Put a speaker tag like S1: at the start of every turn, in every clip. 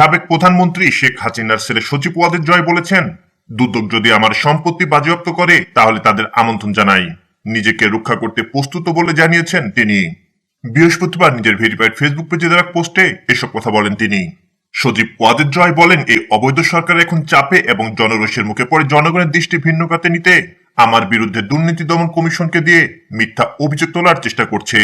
S1: সাবেক প্রধানমন্ত্রী শেখ হাসিনার ছেলে সচিব ওয়াদের জয় বলেছেন, দুদক যদি আমার সম্পত্তি বাজেয়াপ্ত করে, তাহলে তাদের আমন্ত্রণ জানাই। নিজেকে রক্ষা করতে প্রস্তুত বলে জানিয়েছেন তিনি। বৃহস্পতিবার নিজের ভেরিফাইড ফেসবুক পেজে দেওয়া পোস্টে এসব কথা বলেন তিনি। সজীব ওয়াদের জয় বলেন, এই অবৈধ সরকার এখন চাপে এবং জনরোষের মুখে পড়ে জনগণের দৃষ্টি ভিন্ন কাতে নিতে। আমার বিরুদ্ধে দুর্নীতি দমন কমিশনকে দিয়ে মিথ্যা অভিযোগ তোলার চেষ্টা করছে।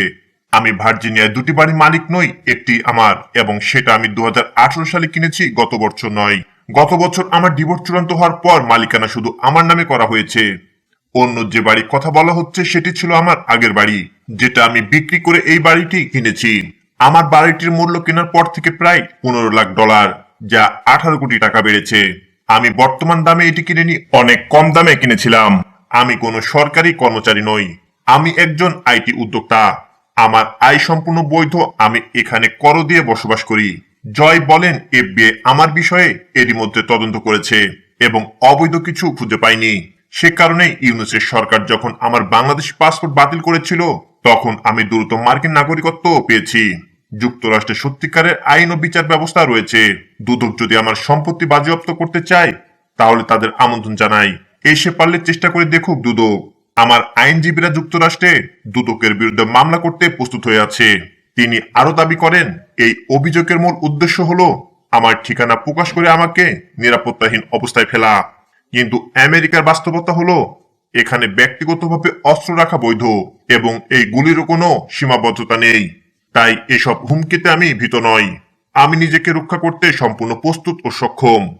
S1: আমি ভার্জিনিয়ায় দুটি বাড়ির মালিক নই, একটি আমার, এবং সেটা আমি দু হাজার আঠেরো সালে কিনেছি, গত বছর নয়। গত বছর আমার ডিভোর্স চূড়ান্ত হওয়ার পর মালিকানা শুধু আমার নামে করা হয়েছে। অন্য যে বাড়ির কথা বলা হচ্ছে, সেটি ছিল আমার আগের বাড়ি, যেটা আমি বিক্রি করে এই বাড়িটি কিনেছি। আমার বাড়িটির মূল্য কেনার পর থেকে প্রায় পনেরো লাখ ডলার, যা আঠারো কোটি টাকা বেড়েছে। আমি বর্তমান দামে এটি কিনে নি অনেক কম দামে কিনেছিলাম। আমি কোনো সরকারি কর্মচারী নই। আমি একজন আইটি উদ্যোক্তা। আমার আয় সম্পূর্ণ বৈধ, আমি এখানে কর দিয়ে বসবাস করি। জয় বলেন, এফবিআই আমার বিষয়ে এরই মধ্যে তদন্ত করেছে এবং অবৈধ কিছু খুঁজে পায়নি সে কারণেই ইউনুসের সরকার যখন আমার বাংলাদেশ পাসপোর্ট বাতিল করেছিল, তখন আমি দ্রুত মার্কিন নাগরিকত্ব পেয়েছি। যুক্তরাষ্ট্রে সত্যিকারের আইন ও বিচার ব্যবস্থা রয়েছে। দুদক যদি আমার সম্পত্তি বাজেয়াপ্ত করতে চায়, তাহলে তাদের আমন্ত্রণ জানাই। এসে পারলে চেষ্টা করে দেখুক দুদক। আমার আইনজীবীরা যুক্তরাষ্ট্রে দুদকের বিরুদ্ধে মামলা করতে প্রস্তুত হয়ে আছে। তিনি আরও দাবি করেন, এই অভিযোগের মূল উদ্দেশ্য হলো আমার ঠিকানা প্রকাশ করে আমাকে নিরাপত্তাহীন অবস্থায় ফেলা। কিন্তু আমেরিকার বাস্তবতা হলো, এখানে ব্যক্তিগতভাবে অস্ত্র রাখা বৈধ এবং এই গুলিরও কোনো সীমাবদ্ধতা নেই। তাই এসব হুমকিতে আমি ভীত নই। আমি নিজেকে রক্ষা করতে সম্পূর্ণ প্রস্তুত ও সক্ষম।